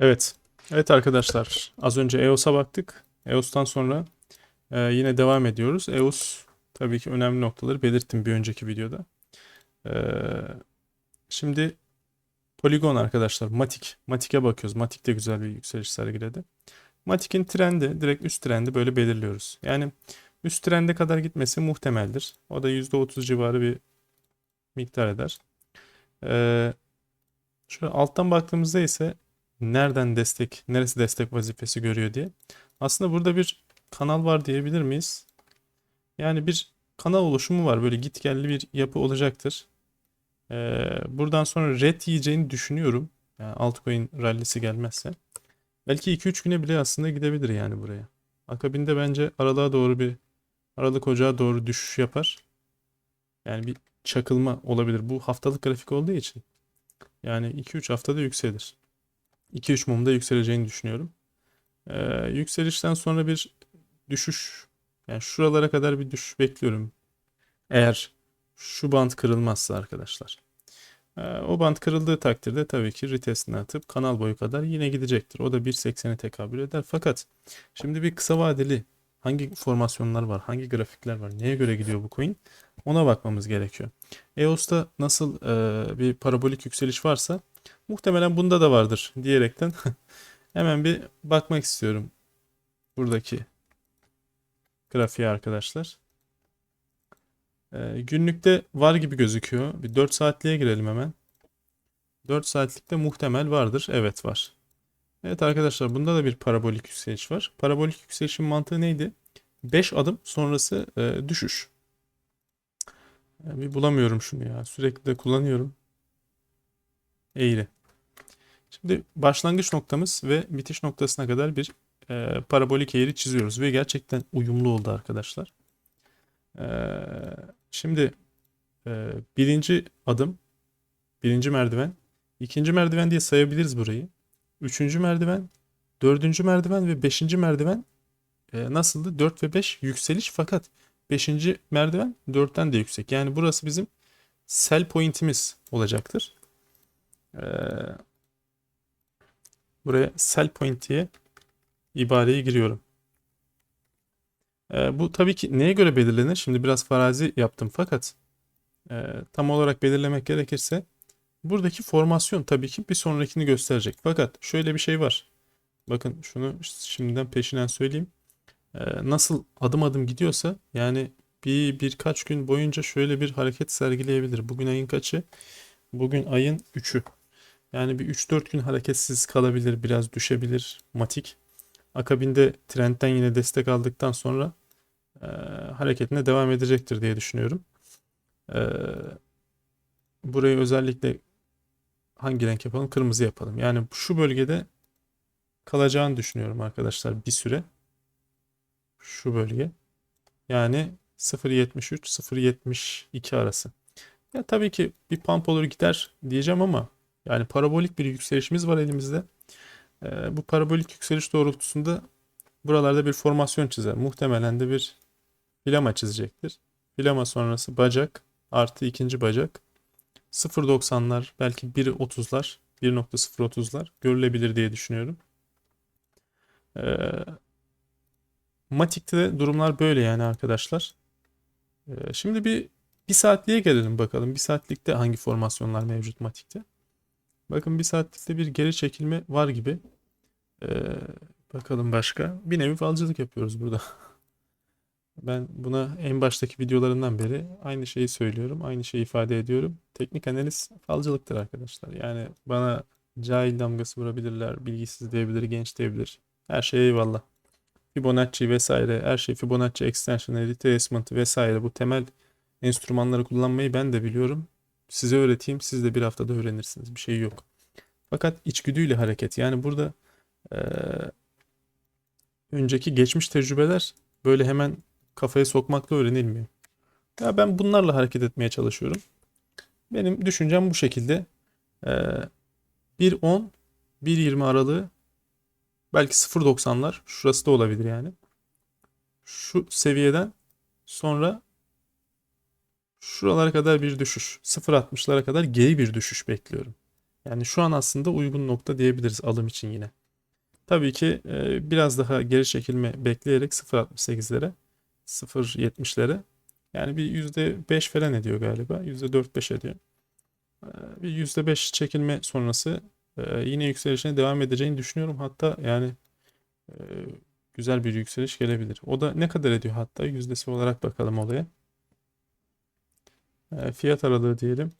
Evet. Evet arkadaşlar. Az önce EOS'a baktık. EOS'tan sonra e, yine devam ediyoruz. EOS tabii ki önemli noktaları belirttim bir önceki videoda. E, şimdi Polygon arkadaşlar. Matic. Matic'e bakıyoruz. Matic de güzel bir yükseliş sergiledi. Matic'in trendi, direkt üst trendi böyle belirliyoruz. Yani üst trende kadar gitmesi muhtemeldir. O da %30 civarı bir miktar eder. E, şöyle alttan baktığımızda ise nereden destek, neresi destek vazifesi görüyor diye. Aslında burada bir kanal var diyebilir miyiz? Yani bir kanal oluşumu var. Böyle gitgelli bir yapı olacaktır. Ee, buradan sonra red yiyeceğini düşünüyorum. Yani altcoin rallisi gelmezse. Belki 2-3 güne bile aslında gidebilir yani buraya. Akabinde bence aralığa doğru bir Aralık Ocağı doğru düşüş yapar. Yani bir çakılma olabilir. Bu haftalık grafik olduğu için. Yani 2-3 haftada yükselir. 2-3 mumda yükseleceğini düşünüyorum. Ee, yükselişten sonra bir düşüş yani şuralara kadar bir düşüş bekliyorum. Eğer şu band kırılmazsa arkadaşlar. Ee, o band kırıldığı takdirde tabii ki retestini atıp kanal boyu kadar yine gidecektir. O da 1.80'e tekabül eder. Fakat şimdi bir kısa vadeli hangi formasyonlar var, hangi grafikler var, neye göre gidiyor bu coin? Ona bakmamız gerekiyor. EOS'ta nasıl e, bir parabolik yükseliş varsa Muhtemelen bunda da vardır diyerekten hemen bir bakmak istiyorum buradaki grafiğe arkadaşlar. Ee, günlükte var gibi gözüküyor. Bir 4 saatliğe girelim hemen. 4 saatlikte muhtemel vardır. Evet var. Evet arkadaşlar bunda da bir parabolik yükseliş var. Parabolik yükselişin mantığı neydi? 5 adım sonrası e, düşüş. Yani bir bulamıyorum şunu ya. Sürekli de kullanıyorum. Eğri. Şimdi başlangıç noktamız ve bitiş noktasına kadar bir e, parabolik eğri çiziyoruz ve gerçekten uyumlu oldu arkadaşlar. E, şimdi e, birinci adım, birinci merdiven, ikinci merdiven diye sayabiliriz burayı. Üçüncü merdiven, dördüncü merdiven ve beşinci merdiven e, nasıldı? 4 ve 5 yükseliş fakat beşinci merdiven 4'ten de yüksek. Yani burası bizim sell point'imiz olacaktır. Ee, Buraya sell point diye ibareyi giriyorum. E, bu tabii ki neye göre belirlenir? Şimdi biraz farazi yaptım fakat e, tam olarak belirlemek gerekirse buradaki formasyon tabii ki bir sonrakini gösterecek. Fakat şöyle bir şey var. Bakın şunu şimdiden peşinden söyleyeyim. E, nasıl adım adım gidiyorsa yani bir birkaç gün boyunca şöyle bir hareket sergileyebilir. Bugün ayın kaçı? Bugün ayın 3'ü. Yani bir 3-4 gün hareketsiz kalabilir, biraz düşebilir Matik. Akabinde trendten yine destek aldıktan sonra e, hareketine devam edecektir diye düşünüyorum. E, burayı özellikle hangi renk yapalım? Kırmızı yapalım. Yani şu bölgede kalacağını düşünüyorum arkadaşlar bir süre. Şu bölge. Yani 0.73 0.72 arası. Ya tabii ki bir pump olur gider diyeceğim ama yani parabolik bir yükselişimiz var elimizde. E, bu parabolik yükseliş doğrultusunda buralarda bir formasyon çizer. Muhtemelen de bir filama çizecektir. Filama sonrası bacak artı ikinci bacak. 0.90'lar belki 1.30'lar 1.030'lar görülebilir diye düşünüyorum. E, Matik'te de durumlar böyle yani arkadaşlar. E, şimdi bir bir saatliğe gelelim bakalım. Bir saatlikte hangi formasyonlar mevcut Matik'te? Bakın bir saatlikte bir geri çekilme var gibi. Ee, bakalım başka. Bir nevi falcılık yapıyoruz burada. Ben buna en baştaki videolarından beri aynı şeyi söylüyorum. Aynı şeyi ifade ediyorum. Teknik analiz falcılıktır arkadaşlar. Yani bana cahil damgası vurabilirler, bilgisiz diyebilir, genç diyebilir. Her şey eyvallah. Fibonacci vesaire, her şey Fibonacci extension, retracement vesaire bu temel enstrümanları kullanmayı ben de biliyorum. Size öğreteyim siz de bir haftada öğrenirsiniz. Bir şey yok. Fakat içgüdüyle hareket. Yani burada e, önceki geçmiş tecrübeler böyle hemen kafaya sokmakla öğrenilmiyor. Ya ben bunlarla hareket etmeye çalışıyorum. Benim düşüncem bu şekilde. E, 1.10 1.20 aralığı belki 0.90'lar şurası da olabilir yani. Şu seviyeden sonra Şuralara kadar bir düşüş. 0.60'lara kadar geri bir düşüş bekliyorum. Yani şu an aslında uygun nokta diyebiliriz alım için yine. Tabii ki e, biraz daha geri çekilme bekleyerek 0.68'lere 0.70'lere yani bir %5 falan ediyor galiba. %4-5 ediyor. E, bir %5 çekilme sonrası e, yine yükselişine devam edeceğini düşünüyorum. Hatta yani güzel bir yükseliş gelebilir. O da ne kadar ediyor hatta yüzdesi olarak bakalım olaya. E, fiyat aralığı diyelim.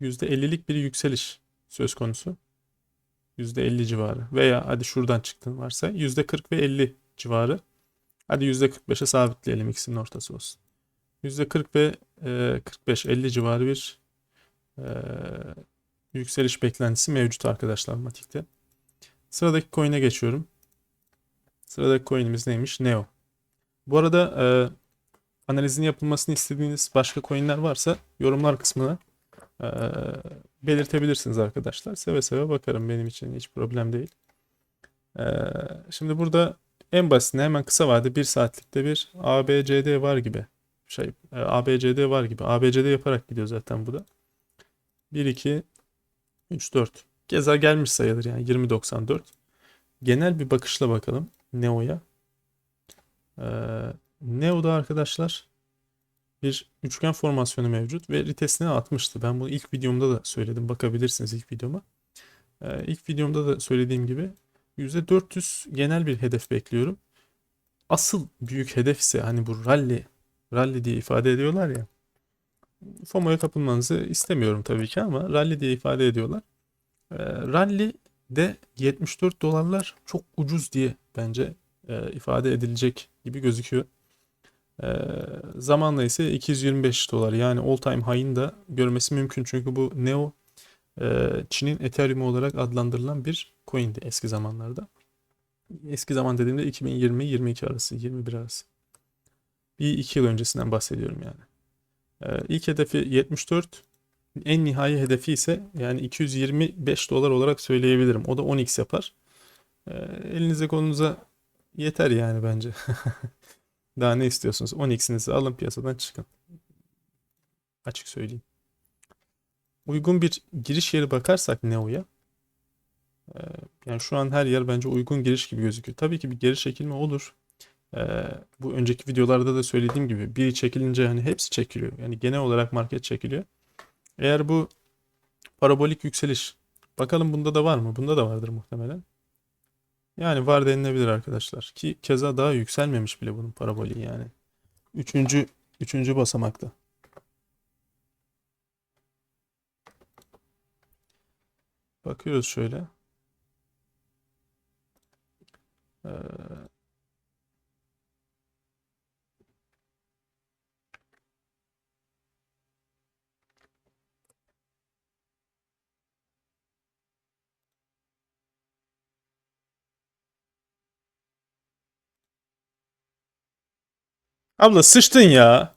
%50'lik bir yükseliş söz konusu. %50 civarı. Veya hadi şuradan çıktın varsa %40 ve 50 civarı. Hadi %45'e sabitleyelim ikisinin ortası olsun. %40 ve e, 45-50 civarı bir e, yükseliş beklentisi mevcut arkadaşlar Matik'te. Sıradaki coin'e geçiyorum. Sıradaki coin'imiz neymiş? Neo. Bu arada e, analizin yapılmasını istediğiniz başka coin'ler varsa yorumlar kısmına e, belirtebilirsiniz arkadaşlar. Seve seve bakarım benim için hiç problem değil. E, şimdi burada en basitinde hemen kısa vade 1 saatlikte bir ABCD var gibi. Şey e, ABCD var gibi. ABCD yaparak gidiyor zaten bu da. 1 2 3 4. Keza gelmiş sayılır yani 20.94. Genel bir bakışla bakalım Neo'ya. Ee, Neo'da arkadaşlar bir üçgen formasyonu mevcut ve ritesine atmıştı. Ben bunu ilk videomda da söyledim. Bakabilirsiniz ilk videoma. Ee, ilk videomda da söylediğim gibi %400 genel bir hedef bekliyorum. Asıl büyük hedef ise hani bu rally, rally diye ifade ediyorlar ya. FOMO'ya kapılmanızı istemiyorum tabii ki ama rally diye ifade ediyorlar. E, rally de 74 dolarlar çok ucuz diye bence e, ifade edilecek gibi gözüküyor. E, zamanla ise 225 dolar yani all time high'ın da görmesi mümkün. Çünkü bu Neo e, Çin'in Ethereum olarak adlandırılan bir coin'di eski zamanlarda. Eski zaman dediğimde 2020-22 arası, 21 arası. Bir iki yıl öncesinden bahsediyorum yani. Ee, ilk hedefi 74. En nihai hedefi ise yani 225 dolar olarak söyleyebilirim. O da 10x yapar. Ee, elinize kolunuza yeter yani bence. Daha ne istiyorsunuz? 10x'inizi alın piyasadan çıkın. Açık söyleyeyim. Uygun bir giriş yeri bakarsak Neo'ya yani şu an her yer bence uygun giriş gibi gözüküyor. Tabii ki bir geri çekilme olur. Bu önceki videolarda da söylediğim gibi biri çekilince hani hepsi çekiliyor. Yani genel olarak market çekiliyor. Eğer bu parabolik yükseliş bakalım bunda da var mı? Bunda da vardır muhtemelen. Yani var denilebilir arkadaşlar. Ki keza daha yükselmemiş bile bunun paraboliği yani. Üçüncü, üçüncü basamakta. Bakıyoruz şöyle. Abla sıçtın ya.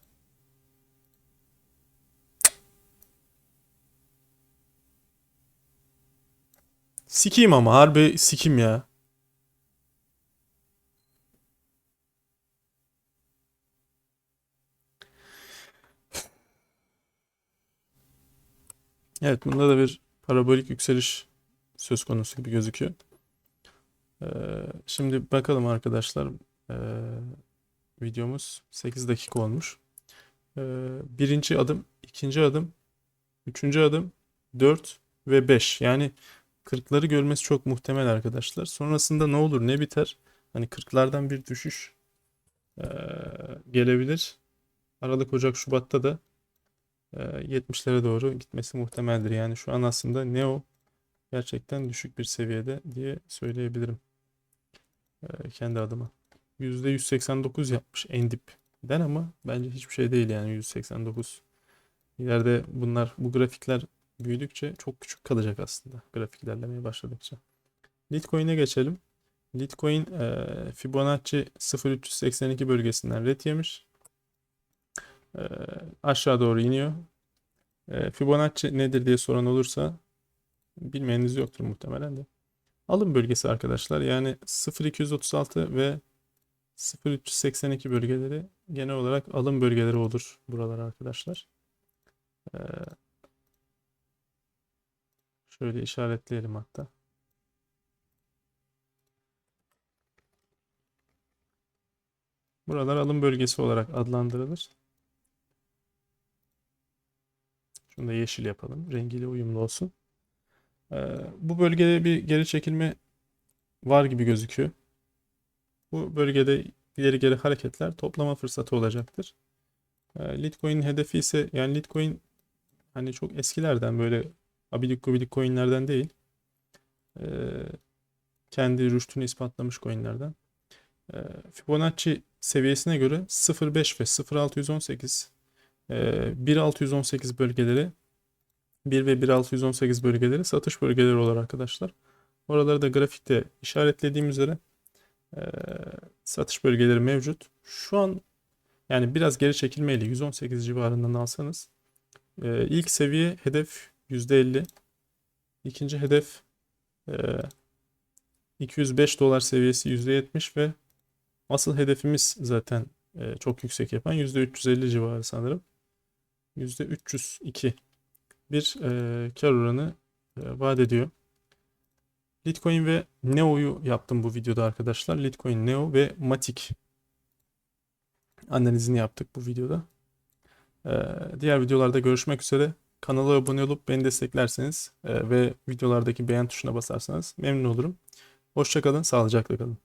Sikiyim ama harbi sikim ya. Evet bunda da bir parabolik yükseliş söz konusu gibi gözüküyor. Ee, şimdi bakalım arkadaşlar. Ee, videomuz 8 dakika olmuş. Ee, birinci adım, ikinci adım, üçüncü adım, 4 ve 5. Yani 40'ları görmesi çok muhtemel arkadaşlar. Sonrasında ne olur ne biter? Hani 40'lardan bir düşüş ee, gelebilir. Aralık, Ocak, Şubat'ta da e, 70'lere doğru gitmesi muhtemeldir. Yani şu an aslında Neo gerçekten düşük bir seviyede diye söyleyebilirim. E, kendi adıma. %189 yapmış en dipten ama bence hiçbir şey değil yani 189. İleride bunlar bu grafikler büyüdükçe çok küçük kalacak aslında grafik ilerlemeye başladıkça. Litecoin'e geçelim. Litecoin e, Fibonacci 0382 bölgesinden ret yemiş. E, aşağı doğru iniyor. E, Fibonacci nedir diye soran olursa bilmeyeniniz yoktur muhtemelen de. Alım bölgesi arkadaşlar. Yani 0236 ve 0382 bölgeleri genel olarak alım bölgeleri olur buralar arkadaşlar. Ee, Şöyle işaretleyelim hatta. Buralar alım bölgesi olarak adlandırılır. Şunu da yeşil yapalım. Rengiyle uyumlu olsun. Ee, bu bölgede bir geri çekilme var gibi gözüküyor. Bu bölgede ileri geri hareketler toplama fırsatı olacaktır. Ee, Litecoin'in hedefi ise yani Litecoin hani çok eskilerden böyle abidik gubidik coinlerden değil. Ee, kendi rüştünü ispatlamış coinlerden. Ee, Fibonacci seviyesine göre 0.5 ve 0.618 e, 1.618 bölgeleri 1 ve 1.618 bölgeleri satış bölgeleri olur arkadaşlar. Oraları da grafikte işaretlediğim üzere e, satış bölgeleri mevcut. Şu an yani biraz geri çekilmeyle 118 civarından alsanız e, ilk seviye hedef %50. İkinci hedef e, 205 dolar seviyesi %70 ve asıl hedefimiz zaten e, çok yüksek yapan %350 civarı sanırım. %302 bir e, kar oranı e, vaat ediyor. Litecoin ve Neo'yu yaptım bu videoda arkadaşlar. Litecoin, Neo ve Matic analizini yaptık bu videoda. E, diğer videolarda görüşmek üzere. Kanala abone olup beni desteklerseniz e, ve videolardaki beğen tuşuna basarsanız memnun olurum. Hoşçakalın, sağlıcakla kalın.